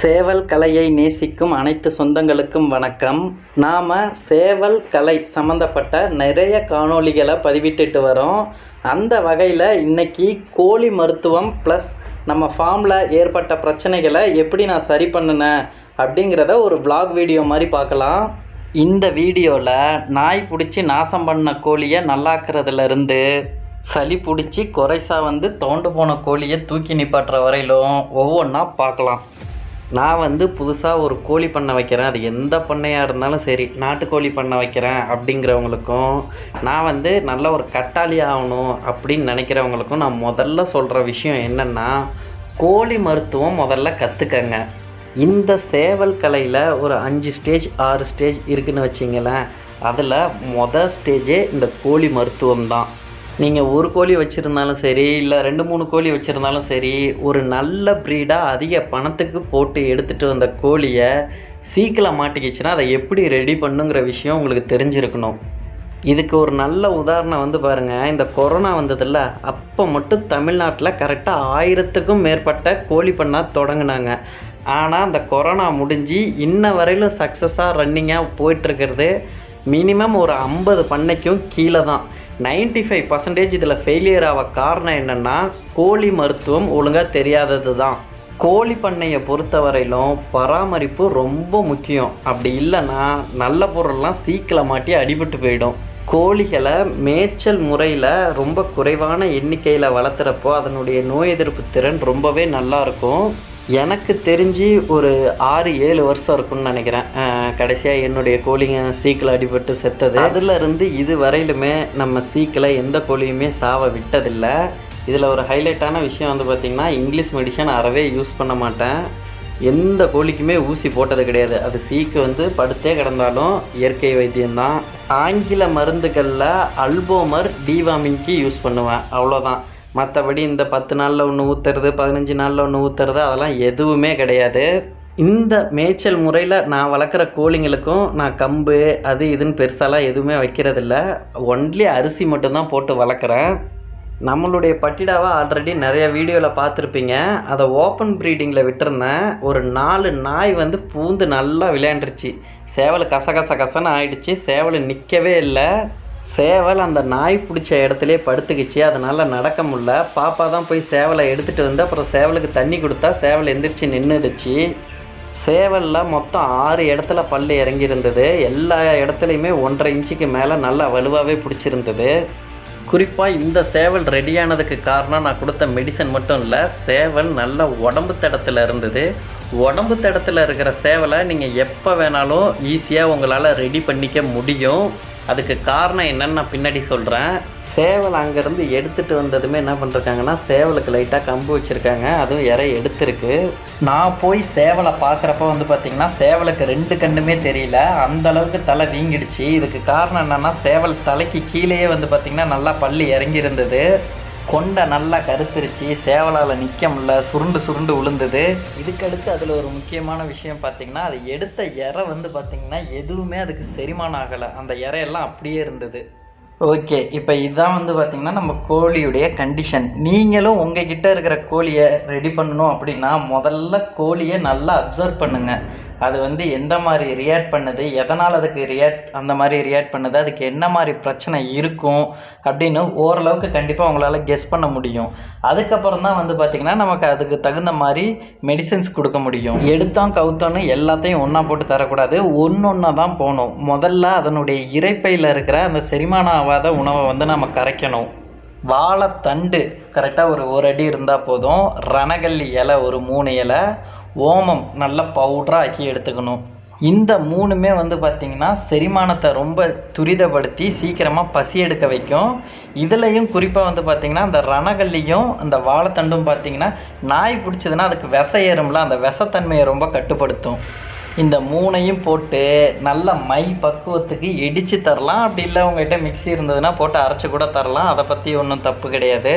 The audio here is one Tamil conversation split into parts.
சேவல் கலையை நேசிக்கும் அனைத்து சொந்தங்களுக்கும் வணக்கம். நாம் சேவல் கலை சம்மந்தப்பட்ட நிறைய காணொளிகளை பதிவிட்டுட்டு வரோம். அந்த வகையில் இன்னைக்கு கோழி மருத்துவம் ப்ளஸ் நம்ம ஃபார்மில் ஏற்பட்ட பிரச்சனைகளை எப்படி நான் சரி பண்ணினேன் அப்படிங்கிறத ஒரு விளாக் வீடியோ மாதிரி பார்க்கலாம். இந்த வீடியோவில் நாய் பிடிச்சி நாசம் பண்ண கோழியை நல்லாக்குறதுலேருந்து சளி பிடிச்சி குறைசா வந்து தோண்டு போன கோழியை தூக்கி நிப்பாட்டுற வரையிலும் ஒவ்வொன்றா பார்க்கலாம். நான் வந்து புதுசாக ஒரு கோழி பண்ணை வைக்கிறேன். அது எந்த பண்ணையாக இருந்தாலும் சரி நாட்டுக்கோழி பண்ணை வைக்கிறேன் அப்படிங்கிறவங்களுக்கும் நான் வந்து நல்ல ஒரு கட்டாளி ஆகணும் அப்படின்னு நினைக்கிறவங்களுக்கும் நான் முதல்ல சொல்கிற விஷயம் என்னென்னா கோழி மருத்துவம் முதல்ல கற்றுக்கங்க இந்த சேவல் கலையில் ஒரு அஞ்சு ஸ்டேஜ் ஆறு ஸ்டேஜ் இருக்குதுன்னு வச்சிங்களேன். அதில் மொதல் ஸ்டேஜே இந்த கோழி மருத்துவம் தான் நீங்கள் ஒரு கோழி வச்சுருந்தாலும் சரி இல்லை ரெண்டு மூணு கோழி வச்சுருந்தாலும் சரி ஒரு நல்ல ப்ரீடாக அதிக பணத்துக்கு போட்டு எடுத்துகிட்டு வந்த கோழியை சீக்கிரம் மாட்டிக்கிச்சுன்னா அதை எப்படி ரெடி பண்ணுங்கிற விஷயம் உங்களுக்கு தெரிஞ்சிருக்கணும். இதுக்கு ஒரு நல்ல உதாரணம் வந்து பாருங்கள் இந்த கொரோனா வந்ததில்ல அப்போ மட்டும் தமிழ்நாட்டில் கரெக்டாக ஆயிரத்துக்கும் மேற்பட்ட கோழி பண்ணா தொடங்கினாங்க. ஆனால் அந்த கொரோனா முடிஞ்சு இன்ன வரையிலும் சக்ஸஸாக ரன்னிங்காக போயிட்டுருக்கிறது மினிமம் ஒரு ஐம்பது பண்ணைக்கும் கீழே தான் நைன்டி ஃபைவ் பர்சன்டேஜ் இதில் ஃபெயிலியர் ஆக காரணம் என்னென்னா கோழி மருத்துவம் ஒழுங்காக தெரியாதது தான் கோழி பண்ணையை பொறுத்தவரையிலும் பராமரிப்பு ரொம்ப முக்கியம். அப்படி இல்லைன்னா நல்ல பொருள்லாம் சீக்கிரம் மாட்டி அடிபட்டு போயிடும். கோழிகளை மேய்ச்சல் முறையில் ரொம்ப குறைவான எண்ணிக்கையில் வளர்த்துறப்போ அதனுடைய நோய் எதிர்ப்பு திறன் ரொம்பவே நல்லா இருக்கும். எனக்கு தெரிஞ்சு ஒரு ஆறு ஏழு வருஷம் இருக்கும்னு நினைக்கிறேன். கடைசியாக என்னுடைய கோழிங்க சீக்கில் அடிபட்டு செத்தது. அதுலேருந்து இது வரையிலுமே நம்ம சீக்கில் எந்த கோழியுமே சாவ விட்டதில்லை. இதில் ஒரு ஹைலைட்டான விஷயம் வந்து பார்த்திங்கன்னா இங்கிலீஷ் மெடிசன் அறவே யூஸ் பண்ண மாட்டேன். எந்த கோழிக்குமே ஊசி போட்டது கிடையாது. அது சீக்கு வந்து படுத்தே கிடந்தாலும் இயற்கை வைத்தியம்தான் ஆங்கில மருந்துகளில் அல்போமர் டிவாமிங்க்கு யூஸ் பண்ணுவேன். அவ்வளோதான் மற்றபடி இந்த பத்து நாளில் ஒன்று ஊற்றுறது பதினஞ்சு நாளில் ஒன்று ஊற்றுறது அதெல்லாம் எதுவுமே கிடையாது. இந்த மேய்ச்சல் முறையில் நான் வளர்க்குற கோழிங்களுக்கும் நான் கம்பு அது இதுன்னு பெருசாலாம் எதுவுமே வைக்கிறதில்ல. ஒன்லி அரிசி மட்டும்தான் போட்டு வளர்க்குறேன். நம்மளுடைய பட்டிடாவை ஆல்ரெடி நிறைய வீடியோவில் பார்த்துருப்பீங்க. அதை ஓப்பன் ப்ரீடிங்கில் விட்டுருந்தேன். ஒரு நாலு நாய் வந்து பூந்து நல்லா விளையாண்டுருச்சு. சேவல் கச கச கசன்னு ஆயிடுச்சு. சேவல் நிற்கவே இல்லை. சேவல் அந்த நாய் பிடிச்ச இடத்துலயே படுத்துக்கிச்சு. அதனால் நடக்க முடியல. பாப்பா தான் போய் சேவலை எடுத்துகிட்டு வந்து அப்புறம் சேவலுக்கு தண்ணி கொடுத்தா சேவல் எந்திரிச்சு நின்றுடுச்சு சேவலில் மொத்தம் ஆறு இடத்துல பல் இறங்கியிருந்தது. எல்லா இடத்துலையுமே ஒன்றரை இன்ச்சுக்கு மேலே நல்லா வலுவாகவே பிடிச்சிருந்தது. குறிப்பாக இந்த சேவல் ரெடியானதுக்கு காரணம் நான் கொடுத்த மெடிசன் மட்டும் இல்லை சேவல் நல்ல உடம்பு தடத்தில் இருந்தது. உடம்பு தடத்தில் இருக்கிற சேவலை நீங்கள் எப்போ வேணாலும் ஈஸியாக உங்களால் ரெடி பண்ணிக்க முடியும். அதுக்கு காரணம் என்னன்னு நான் பின்னாடி சொல்கிறேன் சேவல் அங்கேருந்து எடுத்துகிட்டு வந்ததுமே என்ன பண்ணிருக்காங்கன்னா சேவலுக்கு லைட்டாக கம்பு வச்சுருக்காங்க. அதுவும் இறை எடுத்திருக்கு. நான் போய் சேவலை பார்க்குறப்ப வந்து பார்த்திங்கன்னா சேவலுக்கு ரெண்டு கண்ணுமே தெரியல. அந்த அளவுக்கு தலை வீங்கிடுச்சு. இதுக்கு காரணம் என்னென்னா சேவல் தலைக்கு கீழேயே வந்து பார்த்திங்கன்னா நல்லா பள்ளி இறங்கி இருந்தது கொண்டை நல்லா கருத்துருச்சு சேவலால் நிற்க முடியல சுருண்டு சுருண்டு விழுந்தது இதுக்கடுத்து அதில் ஒரு முக்கியமான விஷயம் பார்த்திங்கன்னா அது எடுத்த இறை வந்து பார்த்திங்கன்னா எதுவுமே அதுக்கு செரிமானம் ஆகலை. அந்த இறையெல்லாம் அப்படியே இருந்தது. ஓகே இப்போ இதுதான் வந்து பார்த்திங்கன்னா நம்ம கோழியுடைய கண்டிஷன் நீங்களும் உங்ககிட்ட இருக்கிற கோழியை ரெடி பண்ணணும் அப்படின்னா முதல்ல கோழியை நல்லா அப்சர்வ் பண்ணுங்கள் அது வந்து எந்த மாதிரி ரியாக்ட் பண்ணுது எதனால் அதுக்கு ரியாக்ட் அந்த மாதிரி ரியாக்ட் பண்ணுது அதுக்கு என்ன மாதிரி பிரச்சனை இருக்கும் அப்படின்னு ஓரளவுக்கு கண்டிப்பாக உங்களால் கெஸ் பண்ண முடியும். அதுக்கப்புறம் தான் வந்து பார்த்திங்கன்னா நமக்கு அதுக்கு தகுந்த மாதிரி மெடிசன்ஸ் கொடுக்க முடியும். எடுத்தோம் கவுத்தோன்னு எல்லாத்தையும் ஒன்றா போட்டு தரக்கூடாது. ஒன்று ஒன்றா தான் போகணும். முதல்ல அதனுடைய இறைப்பையில் இருக்கிற அந்த செரிமான ஆகாத உணவை வந்து நம்ம கரைக்கணும். வாழைத்தண்டு கரெக்டாக ஒரு ஒரு அடி இருந்தால் போதும். ரணகல்லி இலை ஒரு மூணு இலை ஓமம் நல்ல பவுடராக ஆக்கி எடுத்துக்கணும். இந்த மூணுமே வந்து பார்த்திங்கன்னா செரிமானத்தை ரொம்ப துரிதப்படுத்தி சீக்கிரமாக பசி எடுக்க வைக்கும். இதுலேயும் குறிப்பாக வந்து பார்த்திங்கன்னா அந்த ரணகல்லியும் அந்த வாழைத்தண்டும் பார்த்திங்கன்னா நாய் பிடிச்சதுன்னா அதுக்கு விச ஏறும்ல அந்த விஷத்தன்மையை ரொம்ப கட்டுப்படுத்தும். இந்த மூணையும் போட்டு நல்ல மை பக்குவத்துக்கு இடித்து தரலாம். அப்படி இல்லை உங்கள்கிட்ட மிக்ஸி இருந்ததுன்னா போட்டு அரைச்சி கூட தரலாம். அதை பற்றி ஒன்றும் தப்பு கிடையாது.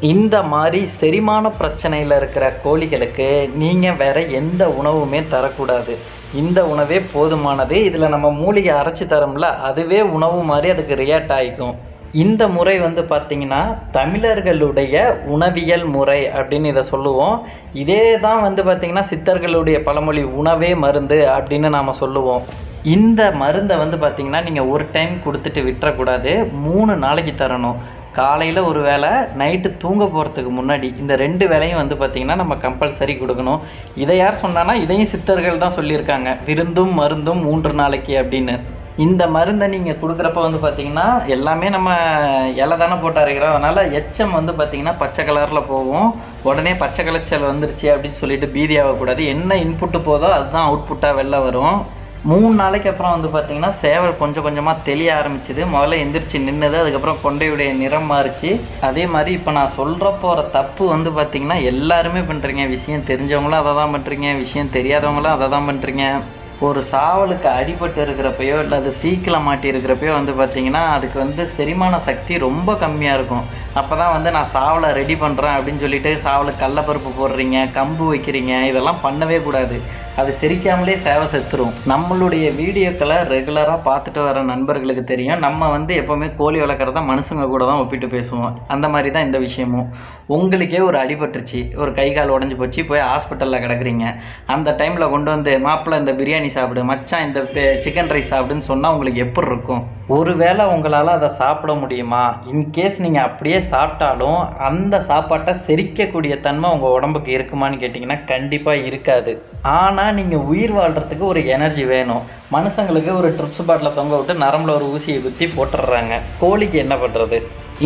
இந்த மாதிரி செரிமான பிரச்சனையில் இருக்கிற கோழிகளுக்கு நீங்கள் வேற எந்த உணவுமே தரக்கூடாது. இந்த உணவே போதுமானது. இதில் நம்ம மூலிகை அரைச்சி தரோம்ல அதுவே உணவு மாதிரி அதுக்கு ரியாக்ட் ஆகிக்கும் இந்த முறை வந்து பார்த்திங்கன்னா தமிழர்களுடைய உணவியல் முறை அப்படின்னு இதை சொல்லுவோம். இதே தான் வந்து பார்த்திங்கன்னா சித்தர்களுடைய பழமொழி உணவே மருந்து அப்படின்னு நாம் சொல்லுவோம். இந்த மருந்தை வந்து பார்த்திங்கன்னா நீங்கள் ஒரு டைம் கொடுத்துட்டு விட்டுறக்கூடாது. மூணு நாளைக்கு தரணும். காலையில் ஒரு வேளை நைட்டு தூங்க போகிறதுக்கு முன்னாடி இந்த ரெண்டு வேலையும் வந்து பார்த்திங்கன்னா நம்ம கம்பல்சரி கொடுக்கணும். இதை யார் சொன்னான்னா இதையும் சித்தர்கள் தான் சொல்லியிருக்காங்க. விருந்தும் மருந்தும் மூன்று நாளைக்கு அப்படின்னு. இந்த மருந்தை நீங்கள் கொடுக்குறப்ப வந்து பார்த்தீங்கன்னா எல்லாமே நம்ம இலை தானே போட்டு அரைக்கிறோம். அதனால் எச்சம் வந்து பார்த்தீங்கன்னா பச்சை கலரில் போகும். உடனே பச்சை கலைச்சல் வந்துருச்சு அப்படின்னு சொல்லிட்டு பீதி ஆகக்கூடாது. என்ன இன்புட்டு போதோ அதுதான் அவுட்புட்டாக வெளில வரும். மூணு நாளைக்கு அப்புறம் வந்து பார்த்தீங்கன்னா சேவல் கொஞ்சம் கொஞ்சமாக தெளிய ஆரம்பிச்சுது. முதல்ல எந்திரிச்சு நின்றுது அதுக்கப்புறம் கொண்டையுடைய நிறம் மாறிச்சு. அதே மாதிரி இப்போ நான் சொல்கிற போகிற தப்பு வந்து பார்த்தீங்கன்னா எல்லாருமே பண்ணுறீங்க விஷயம் தெரிஞ்சவங்களும் அதை தான் பண்ணுறீங்க விஷயம் தெரியாதவங்களும் அதை தான் பண்ணுறீங்க ஒரு சாவலுக்கு அடிபட்டு இருக்கிறப்பையோ இல்லை அது சீக்கிரம் மாட்டி இருக்கிறப்பையோ வந்து பார்த்தீங்கன்னா அதுக்கு வந்து செரிமான சக்தி ரொம்ப கம்மியாக இருக்கும். அப்போ தான் வந்து நான் சாவலை ரெடி பண்ணுறேன் அப்படின்னு சொல்லிட்டு சாவலுக்கு கடலப்பருப்பு போடுறீங்க கம்பு வைக்கிறீங்க இதெல்லாம் பண்ணவே கூடாது. அது செரிக்காமலே சேவை செத்துரும். நம்மளுடைய வீடியோக்களை ரெகுலராக பார்த்துட்டு வர நண்பர்களுக்கு தெரியும். நம்ம வந்து எப்போவுமே கோழி வளர்க்குறத மனுஷங்க கூட தான் ஒப்பிட்டு பேசுவோம். அந்த மாதிரி தான் இந்த விஷயமும். உங்களுக்கே ஒரு அடிபட்டுருச்சு. ஒரு கை கால் உடஞ்சி போச்சு. போய் ஹாஸ்பிட்டலில் கிடக்குறீங்க. அந்த டைமில் கொண்டு வந்து மாப்பிள்ளை இந்த பிரியாணி சாப்பிடு. மச்சான் இந்த சிக்கன் ரைஸ் சாப்பிடுன்னு சொன்னால் உங்களுக்கு எப்படி இருக்கும்? ஒருவேளை உங்களால் அதை சாப்பிட முடியுமா? இன்கேஸ் நீங்கள் அப்படியே சாப்பிட்டாலும் அந்த சாப்பாட்டை செரிக்கக்கூடிய தன்மை உங்கள் உடம்புக்கு இருக்குமான்னு கேட்டிங்கன்னா கண்டிப்பாக இருக்காது. ஆனால் ஆனால் நீங்கள் உயிர் வாழ்கிறதுக்கு ஒரு எனர்ஜி வேணும். மனுஷங்களுக்கு ஒரு ட்ரிப்ஸ் பாட்டில் தொங்க விட்டு நரம்பில் ஒரு ஊசியை குத்தி போட்டுடுறாங்க. கோழிக்கு என்ன பண்ணுறது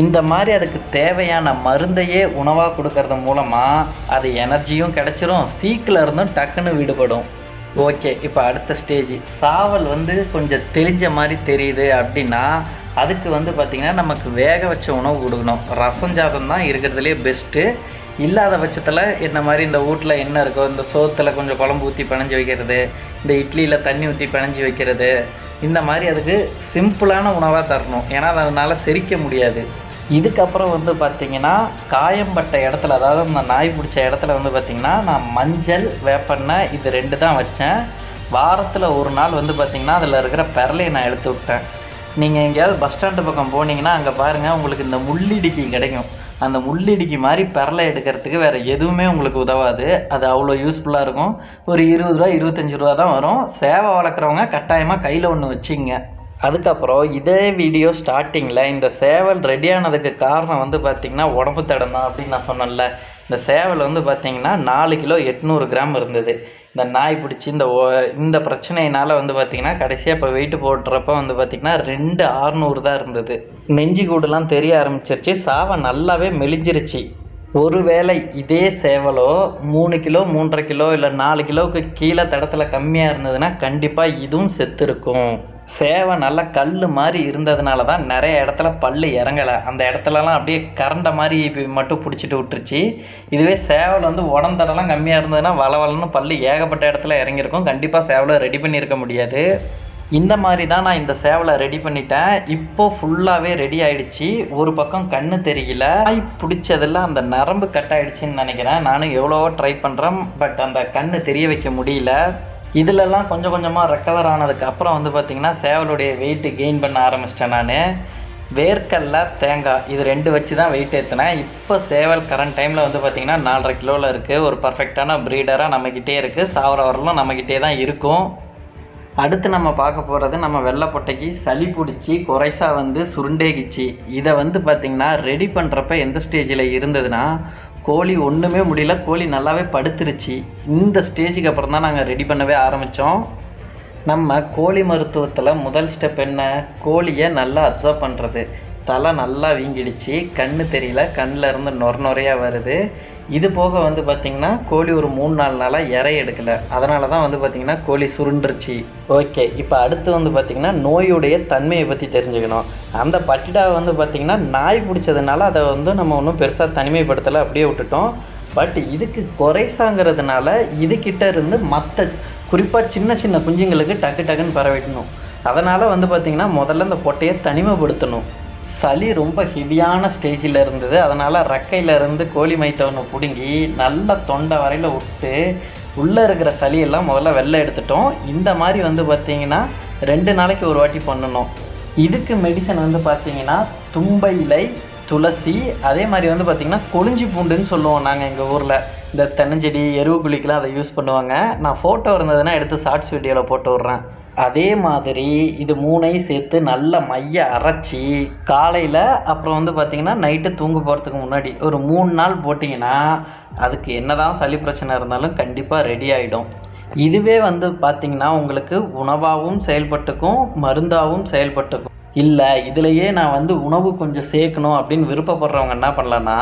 இந்த மாதிரி அதுக்கு தேவையான மருந்தையே உணவாக கொடுக்கறது மூலமாக அது எனர்ஜியும் கிடச்சிரும். சீக்கில் இருந்தும் டக்குன்னு விடுபடும். ஓகே இப்போ அடுத்த ஸ்டேஜ் சாவல் வந்து கொஞ்சம் தெளிஞ்ச மாதிரி தெரியுது அப்படின்னா அதுக்கு வந்து பார்த்திங்கன்னா நமக்கு வேக வச்ச உணவு கொடுக்கணும். ரசம் சாதம் தான் இருக்கிறதுலே பெஸ்ட்டு இல்லாத பட்சத்தில் என்ன மாதிரி இந்த வீட்டில் என்ன இருக்கோ இந்த சோத்தில் கொஞ்சம் குழம்பு ஊற்றி பிணைஞ்சு வைக்கிறது இந்த இட்லியில் தண்ணி ஊற்றி பிணைஞ்சு வைக்கிறது இந்த மாதிரி அதுக்கு சிம்பிளான உணவாக தரணும். ஏன்னா அதனால் செரிக்க முடியாது. இதுக்கப்புறம் வந்து பார்த்திங்கன்னா காயம்பட்ட இடத்துல அதாவது இந்த நாய் பிடிச்ச இடத்துல வந்து பார்த்திங்கன்னா நான் மஞ்சள் வேப்பெண்ணெய் இது ரெண்டு தான் வச்சேன். வாரத்தில் ஒரு நாள் வந்து பார்த்திங்கன்னா அதில் இருக்கிற பெரலையை நான் எடுத்து விட்டேன். நீங்கள் எங்கேயாவது பஸ் ஸ்டாண்டு பக்கம் போனீங்கன்னா அங்கே பாருங்கள் உங்களுக்கு இந்த முள்ளிடிக்கி கிடைக்கும். அந்த முள்ளிடிக்கு மாதிரி பெரலை எடுக்கிறதுக்கு வேறு எதுவுமே உங்களுக்கு உதவாது. அது அவ்வளோ யூஸ்ஃபுல்லாக இருக்கும். ஒரு இருபது ரூபா இருபத்தஞ்சி ரூபா தான் வரும். சேவை வளர்க்குறவங்க கட்டாயமாக கையில் ஒன்று வச்சுங்க. அதுக்கப்புறம் இதே வீடியோ ஸ்டார்டிங்கில் இந்த சேவல் ரெடியானதுக்கு காரணம் வந்து பார்த்திங்கன்னா உடம்பு தடம் தான் அப்படின்னு நான் சொன்னேன்ல. இந்த சேவல் வந்து பார்த்திங்கன்னா நாலு கிலோ எட்நூறு கிராம் இருந்தது. இந்த நாய் பிடிச்சி இந்த இந்த பிரச்சனையினால் வந்து பார்த்திங்கன்னா கடைசியாக இப்போ வெயிட் போடுறப்ப வந்து பார்த்திங்கன்னா ரெண்டு ஆறுநூறு தான் இருந்தது. நெஞ்சு கூடுலாம் தெரிய ஆரம்பிச்சிருச்சு. சாவை நல்லாவே மெலிஞ்சிருச்சு. ஒருவேளை இதே சேவலோ மூணு கிலோ மூன்றரை கிலோ இல்லை நாலு கிலோவுக்கு கீழே தடத்தில் கம்மியாக இருந்ததுன்னா கண்டிப்பாக இதுவும் செத்து இருக்கும். சேவை நல்லா கல் மாதிரி இருந்ததுனால தான் நிறைய இடத்துல பல் இறங்கலை. அந்த இடத்துலலாம் அப்படியே கரண்ட மாதிரி மட்டும் பிடிச்சிட்டு விட்டுருச்சு. இதுவே சேவல் வந்து உடந்தடலாம் கம்மியாக இருந்ததுன்னா வளவலன்னு பல் ஏகப்பட்ட இடத்துல இறங்கியிருக்கும். கண்டிப்பாக சேவலை ரெடி பண்ணியிருக்க முடியாது. இந்த மாதிரி தான் நான் இந்த சேவலை ரெடி பண்ணிட்டேன். இப்போ ஃபுல்லாகவே ரெடி ஆயிடுச்சு. ஒரு பக்கம் கண்ணு தெரியல. பிடிச்சதில் அந்த நரம்பு கட் ஆயிடுச்சுன்னு நினைக்கிறேன். நானும் எவ்வளவோ ட்ரை பண்ணுறேன் பட் அந்த கண்ணு தெரிய வைக்க முடியல. இதிலெல்லாம் கொஞ்சம் கொஞ்சமாக ரெக்கவர் ஆனதுக்கு அப்புறம் வந்து பார்த்திங்கன்னா சேவலுடைய வெயிட்டு கெயின் பண்ண ஆரம்பிச்சிட்டேன் நான். வேர்க்கல்ல தேங்காய் இது ரெண்டு வச்சு தான் வெயிட் ஏற்றினேன் இப்போ சேவல் கரண்ட் டைமில் வந்து பார்த்திங்கன்னா நாலரை கிலோவில் இருக்குது ஒரு பர்ஃபெக்டான ப்ரீடராக நம்மக்கிட்டே இருக்குது சாவர வரலும் நம்மக்கிட்டே தான் இருக்கும். அடுத்து நம்ம பார்க்க போகிறது நம்ம வெள்ளைப்பொட்டைக்கு சளி பிடிச்சி குறைசா வந்து சுருண்டேகிச்சு. இதை வந்து பார்த்திங்கன்னா ரெடி பண்ணுறப்ப எந்த ஸ்டேஜில் இருந்ததுன்னா கோழி ஒன்றுமே முடியல கோழி நல்லாவே படுத்துருச்சு. இந்த ஸ்டேஜுக்கு அப்புறம் தான் நாங்கள் ரெடி பண்ணவே ஆரம்பித்தோம் நம்ம கோழி மருத்துவத்தில் முதல் ஸ்டெப் என்ன? கோழியை நல்லா அப்சர்வ் பண்ணுறது தலை நல்லா வீங்கிடுச்சு கண்ணு தெரியல கண்ணில் இருந்து நொர நுறையாக வருது. இது போக வந்து பார்த்திங்கன்னா கோழி ஒரு மூணு நாலு நாளாக இறை எடுக்கலை. அதனால தான் வந்து பார்த்திங்கன்னா கோழி சுருண்டுருச்சு. ஓகே இப்போ அடுத்து வந்து பார்த்திங்கன்னா நோயுடைய தன்மையை பற்றி தெரிஞ்சுக்கணும். அந்த பட்டிடாவை வந்து பார்த்திங்கன்னா நாய் பிடிச்சதுனால அதை வந்து நம்ம ஒன்றும் பெருசாக தனிமைப்படுத்தலை அப்படியே விட்டுட்டோம். பட் இதுக்கு குறைசாங்கிறதுனால இதுக்கிட்ட இருந்து மற்ற குறிப்பாக சின்ன சின்ன குஞ்சுங்களுக்கு டக்கு டக்குன்னு பரவிடணும் அதனால் வந்து பார்த்திங்கன்னா முதல்ல இந்த பொட்டையை தனிமைப்படுத்தணும். சளி ரொம்ப ஹெவியான ஸ்டேஜில் இருந்தது. அதனால் ரெக்கையிலேருந்து கோழி மைத்தை ஒன்று பிடுங்கி நல்ல தொண்டை வரையில் விட்டு உள்ளே இருக்கிற சளியெல்லாம் முதல்ல வெளில எடுத்துட்டோம். இந்த மாதிரி வந்து பார்த்திங்கன்னா ரெண்டு நாளைக்கு ஒரு வாட்டி பண்ணணும். இதுக்கு மெடிசன் வந்து பார்த்தீங்கன்னா தும்பை இலை துளசி அதே மாதிரி வந்து பார்த்திங்கன்னா கொளிஞ்சி பூண்டுன்னு சொல்லுவோம் நாங்கள் எங்கள் ஊரில். இந்த தென்னஞ்செடி எருவு குழிக்கெலாம் அதை யூஸ் பண்ணுவாங்க. நான் ஃபோட்டோ இருந்ததுன்னா எடுத்து ஷார்ட்ஸ் வீடியோவில் போட்டு விட்றேன். அதே மாதிரி இது மூணையும் சேர்த்து நல்ல மைய அரைச்சி காலையில் அப்புறம் வந்து பார்த்திங்கன்னா நைட்டு தூங்க போகிறதுக்கு முன்னாடி ஒரு மூணு நாள் போட்டிங்கன்னா அதுக்கு என்ன தான் சளி பிரச்சனை இருந்தாலும் கண்டிப்பாக ரெடி ஆகிடும் இதுவே வந்து பார்த்திங்கன்னா உங்களுக்கு உணவாகவும் செயல்பட்டுக்கும் மருந்தாகவும் செயல்பட்டுக்கும். இல்லை இதுலையே நான் வந்து உணவு கொஞ்சம் சேர்க்கணும் அப்படின்னு விருப்பப்படுறவங்க என்ன பண்ணலான்னா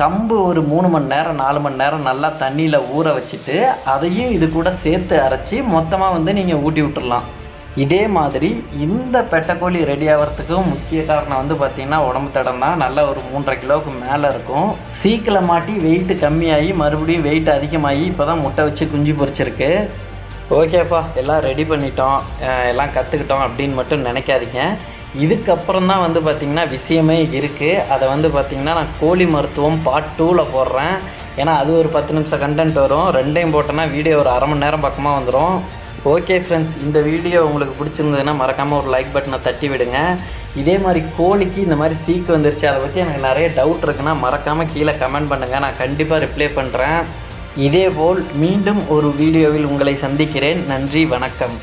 கம்பு ஒரு மூணு மணி நேரம் நாலு மணி நேரம் நல்லா தண்ணியில் ஊற வச்சுட்டு அதையும் இது கூட சேர்த்து அரைச்சி மொத்தமாக வந்து நீங்கள் ஊட்டி விட்டுடலாம் இதே மாதிரி இந்த பெட்டைக்கோழி ரெடி ஆகிறதுக்கும் முக்கிய காரணம் வந்து பார்த்திங்கன்னா உடம்பு தடம் தான் நல்ல ஒரு மூன்றரை கிலோவுக்கு மேலே இருக்கும். சீக்கில் மாட்டி வெயிட்டு கம்மியாகி மறுபடியும் வெயிட் அதிகமாகி இப்போ தான் முட்டை வச்சு குஞ்சு பொரிச்சிருக்கு. ஓகேப்பா எல்லாம் ரெடி பண்ணிட்டோம். எல்லாம் கற்றுக்கிட்டோம் அப்படின்னு மட்டும் நினைக்காதீங்க. இதுக்கப்புறம் தான் வந்து பார்த்திங்கன்னா விஷயமே இருக்குது அதை வந்து பார்த்திங்கன்னா நான் கோழி மருத்துவம் பார்ட் டூவில் போடுறேன். ஏன்னா அது ஒரு பத்து நிமிஷம் கண்டென்ட் வரும். ரெண்டையும் போட்டோன்னா வீடியோ ஒரு அரை மணி நேரம் பக்கமாக வந்துடும் ஓகே ஃப்ரெண்ட்ஸ் இந்த வீடியோ உங்களுக்கு பிடிச்சிருந்ததுன்னா மறக்காமல் ஒரு லைக் பட்டனை தட்டி விடுங்க. இதே மாதிரி கோழிக்கு இந்த மாதிரி சீக்கு வந்துருச்சு அதை பற்றி எனக்கு நிறைய டவுட் இருக்குன்னா மறக்காமல் கீழே கமெண்ட் பண்ணுங்கள் நான் கண்டிப்பாக ரிப்ளை பண்ணுறேன் இதேபோல் மீண்டும் ஒரு வீடியோவில் உங்களை சந்திக்கிறேன். நன்றி வணக்கம்.